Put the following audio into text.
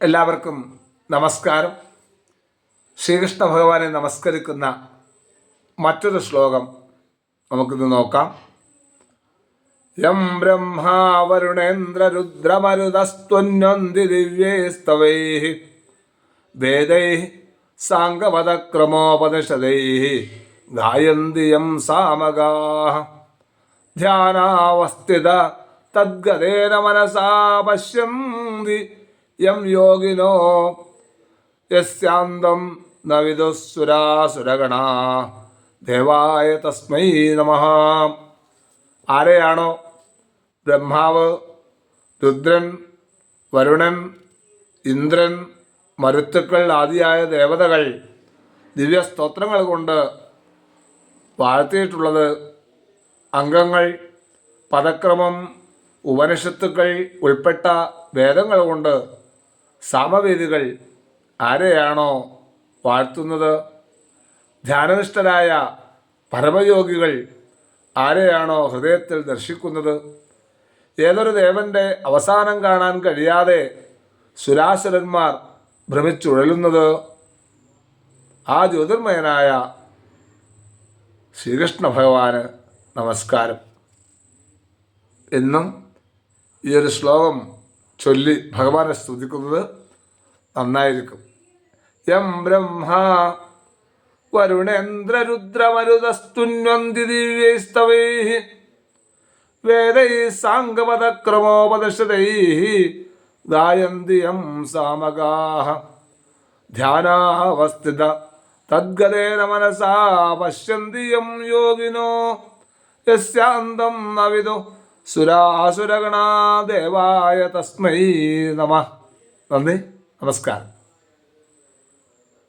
എല്ലാവർക്കും നമസ്കാരം. ശ്രീകൃഷ്ണ ഭഗവാനെ നമസ്കരിക്കുന്ന മറ്റൊരു ശ്ലോകം നമുക്കിന്ന് നോക്കാം. യം ബ്രഹ്മാ വരുണേന്ദ്രരുദ്രമരുതസ്ത്വന്വന്തി വേദൈ സാംഗപദക്രമോപനിഷദൈ ഗായന്തി യം സാമഗാ ധ്യാനാവസ്ഥിത തദ്ഗതേന മനസാ പശ്യന്തി യം യോഗിനോ യസ്യാന്തം ന വിദുസുരാസുരഗണ ദേവായ തസ്മൈ നമ. ആരെയാണോ ബ്രഹ്മാവ് രുദ്രൻ വരുണൻ ഇന്ദ്രൻ മരുത്തുക്കൾ ആദിയായ ദേവതകൾ ദിവ്യസ്തോത്രങ്ങൾ കൊണ്ട് വാഴ്ത്തിയിട്ടുള്ളത് അംഗങ്ങൾ പദക്രമം ഉപനിഷത്തുക്കൾ ഉൾപ്പെട്ട വേദങ്ങൾ കൊണ്ട് സാമവേദികൾ ആരെയാണോ വാഴ്ത്തുന്നത്? ധ്യാനനിഷ്ഠരായ പരമയോഗികൾ ആരെയാണോ ഹൃദയത്തിൽ ദർശിക്കുന്നത്? ഏതൊരു ദേവന്റെ അവസാനം കാണാൻ കഴിയാതെ സുരാസുരന്മാർ ഭ്രമിച്ചുഴലുന്നത്? ആ ജ്യോതിർമയനായ ശ്രീകൃഷ്ണ ഭഗവാന് നമസ്കാരം. എന്നും ഈ ഒരു ശ്ലോകം ചൊല്ലി ഭഗവാനെ സ്തുതിക്കുന്നത് നന്നായിരിക്കും. യം ബ്രഹ്മ വരുണേന്ദ്രരുദ്രമരുതസ്തുന്വന്തി ദിവ്യൈസ്തവൈ വേദൈ സാംഗപദക്രമോപദശതൈ ദായന്തി യം സാമഗാഹ ധ്യാനാവസ്ഥിത തദ്ഗതേന മനസാ പശ്യന്തി യം യോഗിനോ യസ്യാന്തം നവിദു സുരാസുരഗണാ ദേവായ തസ്മൈ നമ. നന്ദി. നമസ്കാരം.